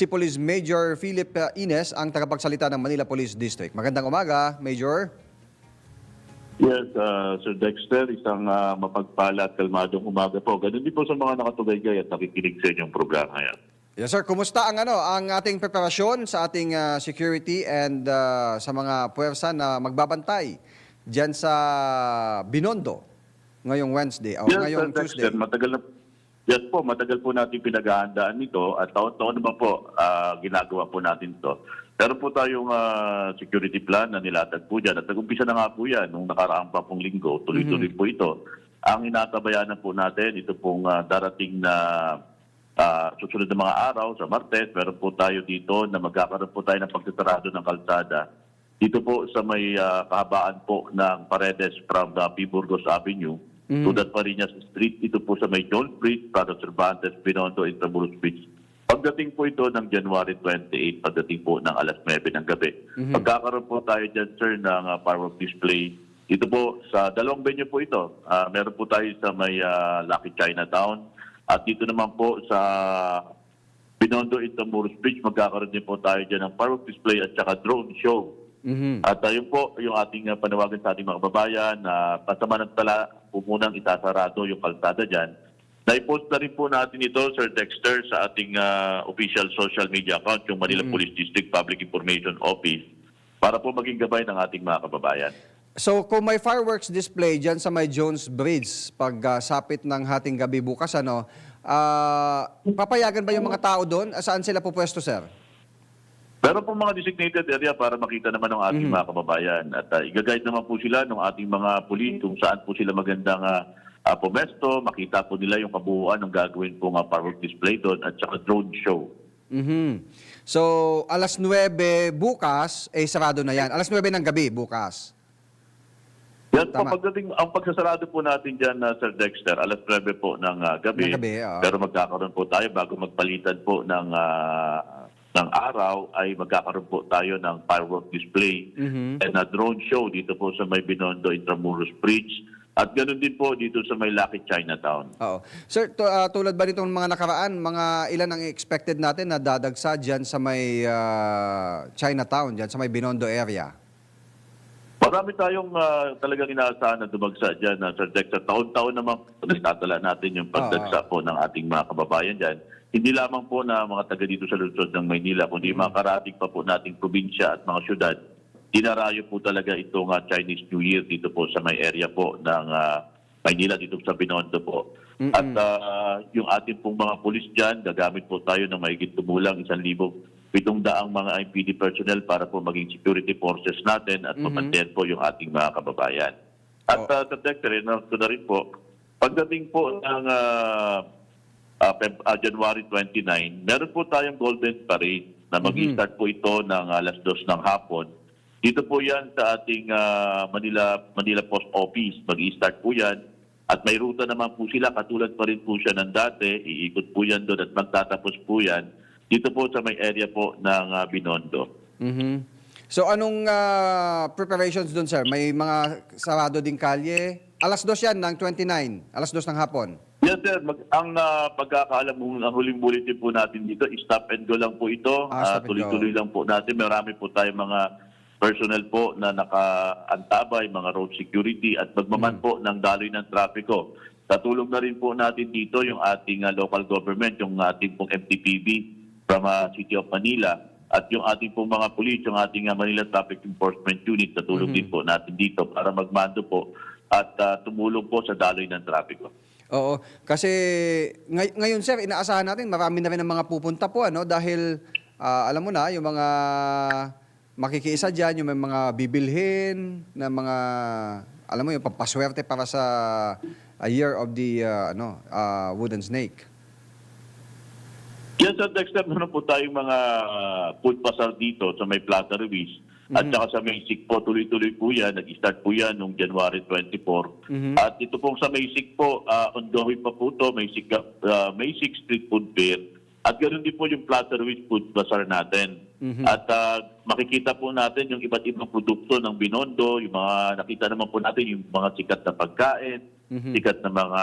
si Police Major Philip uh, Ines, ang tagapagsalita ng Manila Police District. Magandang umaga, Major. Yes, uh, Sir Dexter, isang uh, mapagpala at kalmadong umaga po. Ganun din po sa mga nakatugay at nakikinig sa inyong programa yan. Yes sir, kumusta ang ano ang ating preparasyon sa ating uh, security and uh, sa mga puwersa na magbabantay diyan sa Binondo ngayong Wednesday o yes, ngayong Sir Tuesday? Dexter, matagal na, yes po, matagal po natin pinaghahandaan nito at taon-taon naman po ah, ginagawa po natin to. Pero po tayong ah, security plan na nilatag po dyan at nag-umpisa na nga po yan nung nakaraang pa pong linggo, tuloy-tuloy po ito. Ang inatabayanan po natin, ito pong ah, darating na Ah, susunod na mga araw sa Martes, meron po tayo dito na magkakaroon po tayo ng pagtatarado ng kalsada. Dito po sa may ah, kahabaan po ng Paredes from the P. Burgos Avenue to that Parinas Street. Dito po sa may John Street, Prado Cervantes, Binondo, Intramuros Beach. Pagdating po ito ng January 28, pagdating po ng alas 9 ng gabi. Magkakaroon po tayo dyan, sir, ng ah, firework display. Dito po sa dalawang venue po ito. Ah, meron po tayo sa may ah, Lucky Chinatown. At dito naman po sa Binondo Intramuros Bridge, magkakaroon din po tayo dyan ng firework display at saka drone show. Mhm. At ayun po yung ating uh, panawagan sa ating mga kababayan na pasamanantala po munang itasarado yung kalsada dyan. Na-post na rin po natin ito, Sir Dexter, sa ating uh, official social media account, yung Manila Police District Public Information Office, para po maging gabay ng ating mga kababayan. So kung may fireworks display diyan sa may Jones Bridge pag uh, sapit ng hating gabi bukas ano, ah, papayagan ba yung mga tao doon? Saan sila pupwesto, sir? Meron po mga designated area para makita naman ng ating mga kababayan. At uh, i-guide naman po sila ng ating mga pulis kung saan po sila magandang uh, uh, pumesto. Makita po nila yung kabuuan ng gagawin pong uh, firework display doon at saka drone show. Mhm. So alas 9 bukas eh sarado na 'yan. Alas 9 ng gabi bukas. Yan po, pagdating, ang pagsasarado po natin dyan, uh, Sir Dexter, alas 9 po ng uh, gabi. Ng gabi, oo. Pero magkakaroon po tayo bago magpalitan po ng uh, ng araw ay magkakaroon po tayo ng firework display Mhm. and a drone show dito po sa may Binondo Intramuros Bridge. At ganoon din po dito sa may Lucky Chinatown. Oo. Sir, tu- ah, tulad ba nitong mga nakaraan, mga ilan ang expected natin na dadagsa diyan sa may ah, Chinatown, diyan sa may Binondo area? Marami tayong ah, talagang inaasahan na dumagsa dyan, uh, Sir Dexter. Taon-taon naman po nagtatala natin yung pagdagsa po ng ating mga kababayan dyan. Hindi lamang po na mga taga dito sa lungsod ng Maynila, kundi mga karating pa po nating probinsya at mga syudad. Dinarayo po talaga itong ah, Chinese New Year dito po sa may area po ng ah, Maynila, dito sa Binondo po. At ah, yung ating pong mga pulis dyan, gagamit po tayo ng mahigit tumulang isang libo pitong daang mga IPD personnel para po maging security forces natin at mamantayan po yung ating mga kababayan. At uh, Detector, na, ito na rin po, pagdating po ng ah, ah, Feb- ah, January 29, meron po tayong Golden Parade na mag-start po ito ng alas dos ng hapon. Dito po yan sa ating ah, Manila Manila Post Office. Mag-start po yan. At may ruta naman po sila, katulad pa rin po siya ng dati. Iikot po yan doon at magtatapos po yan dito po sa may area po ng ah, Binondo. Mhm. So anong ah, preparations doon, sir? May mga sarado ding kalye. Alas 2 yan ng 29, alas 2 ng hapon. Yes, sir. Mag, ang uh, pagkakaalam mo, ang huling bulletin po natin dito, stop and go lang po ito. Ah, and tuloy-tuloy lang po natin. Marami po tayong mga personnel po na nakaantabay, mga road security at magmaman po ng daloy ng trapiko. Katulong na rin po natin dito yung ating ah, local government, yung ating pong MTPB from ah, City of Manila at yung ating pong mga pulis, yung ating ah, Manila Traffic Enforcement Unit, katulong din po natin dito para magmando po at ah, tumulong po sa daloy ng trapiko. Oo, kasi ngay- ngayon sir, inaasahan natin marami na rin ang mga pupunta po ano dahil ah, alam mo na yung mga makikiisa diyan, yung may mga bibilhin na mga alam mo yung pampaswerte para sa a year of the ah, ano ah, wooden snake. Yes, Sir Dexter, meron po tayong mga uh, food pasar dito sa may Plaza Ruiz. At saka sa Maysik po, tuloy-tuloy po yan. Nag-start po yan noong January 24. At ito pong sa Maysik po, uh, ongoing pa po ito, Maysik, uh, Maysik Street Food Fair. At ganoon din po yung Plaza Ruiz Food Bazaar natin. At uh, makikita po natin yung iba't ibang produkto ng Binondo, yung mga nakita naman po natin yung mga sikat na pagkain, sikat na mga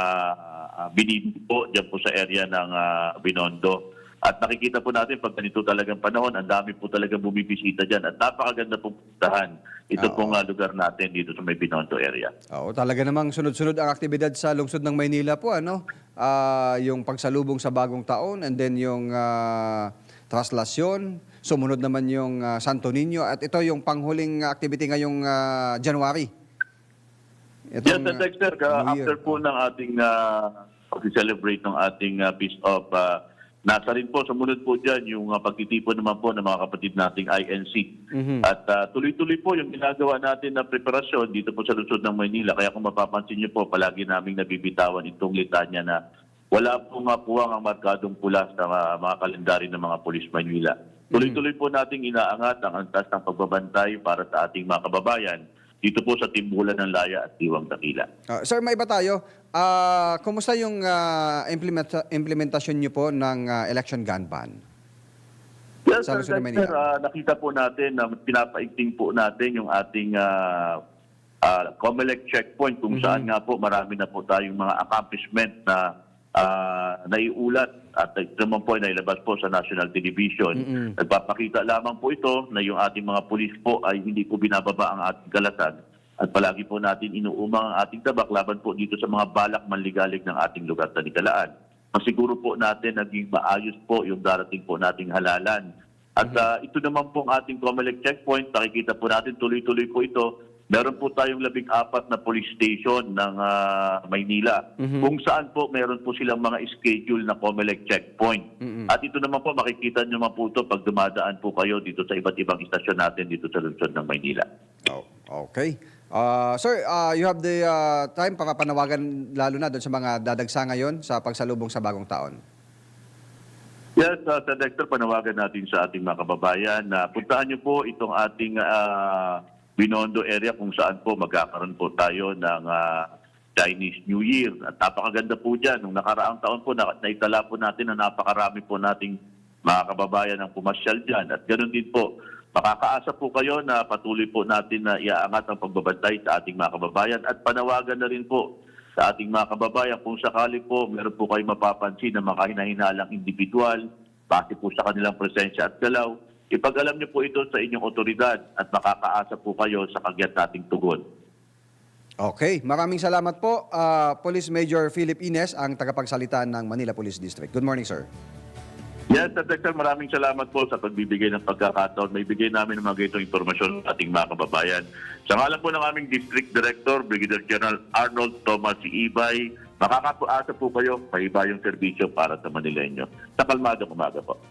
uh, binili po dyan po sa area ng uh, Binondo. At nakikita po natin pag ganito talagang panahon, ang dami po talagang bumibisita dyan. At napakaganda pong puntahan ito Oo. pong ah, lugar natin dito sa may Binondo area. Oo, talaga namang sunod-sunod ang aktibidad sa lungsod ng Maynila po, ano? Ah, yung pagsalubong sa bagong taon and then yung ah, traslasyon, sumunod naman yung ah, Santo Niño at ito yung panghuling activity ngayong ah, January. Yes, Itong, Sir Dexter, ka- New Year. after po ng ating uh, pag-celebrate ng ating uh, Peace of uh, Nasa rin po, sumunod po dyan yung uh, pagtitipon naman po ng mga kapatid nating INC. Mhm. At uh, tuloy-tuloy po yung ginagawa natin na preparasyon dito po sa lungsod ng Maynila. Kaya kung mapapansin niyo po, palagi naming nabibitawan itong litanya na wala pong uh, puwang ang markadong pula sa uh, mga kalendaryo ng mga polis Maynila. Tuloy-tuloy po nating inaangat ang antas ng pagbabantay para sa ating mga kababayan dito po sa Timbulan ng Laya at Diwang Dakila. Ah, sir, may iba tayo. Ah, kumusta yung ah, implementa- implementasyon niyo po ng ah, election gun ban? Yes, Sa Sir Manila. ah, nakita po natin na pinapaigting po natin yung ating uh, COMELEC checkpoint kung saan nga po marami na po tayong mga accomplishment na ah, naiulat at naman po ay nailabas po sa national television. Nagpapakita lamang po ito na yung ating mga pulis po ay hindi po binababa ang ating kalatag at palagi po natin inuumang ang ating tabak laban po dito sa mga balak manligalig ng ating lugar sa Nikalaan. Masiguro po natin naging maayos po yung darating po nating halalan. At ah, ito naman pong ating Comelec checkpoint, nakikita po natin tuloy-tuloy po ito. Meron po tayong labing apat na police station ng ah, Maynila kung saan po meron po silang mga schedule na Comelec checkpoint. At ito naman po makikita nyo naman po ito pag dumadaan po kayo dito sa iba't ibang istasyon natin dito sa lungsod ng Maynila. Oh, okay. Ah, sir, ah, you have the ah, time para panawagan lalo na doon sa mga dadagsa ngayon sa pagsalubong sa bagong taon. Yes, uh, sa Dexter, panawagan natin sa ating mga kababayan na puntahan niyo po itong ating ah, Binondo area kung saan po magkakaroon po tayo ng ah, Chinese New Year. At napakaganda po dyan. Nung nakaraang taon po, na, naitala po natin na napakarami po nating mga kababayan ang pumasyal dyan. At ganoon din po, makakaasa po kayo na patuloy po natin na iaangat ang pagbabantay sa ating mga kababayan at panawagan na rin po sa ating mga kababayan kung sakali po meron po kayo mapapansin na makahinalang individual base po sa kanilang presensya at galaw, ipag-alam niyo po ito sa inyong otoridad at makakaasa po kayo sa kagyat nating tugon. Okay, maraming salamat po. ah, Police Major Philip Ines, ang tagapagsalita ng Manila Police District. Good morning, sir. Yes, Dexter, maraming salamat po sa pagbibigay ng pagkakataon. May bigay namin ng mga ganitong impormasyon sa ating mga kababayan. Sa ngalan po ng aming District Director, Brigadier General Arnold Thomas Ibay, makakapaasa po kayo, paibayong serbisyo para sa Manileño. Sa kalmadong umaga po.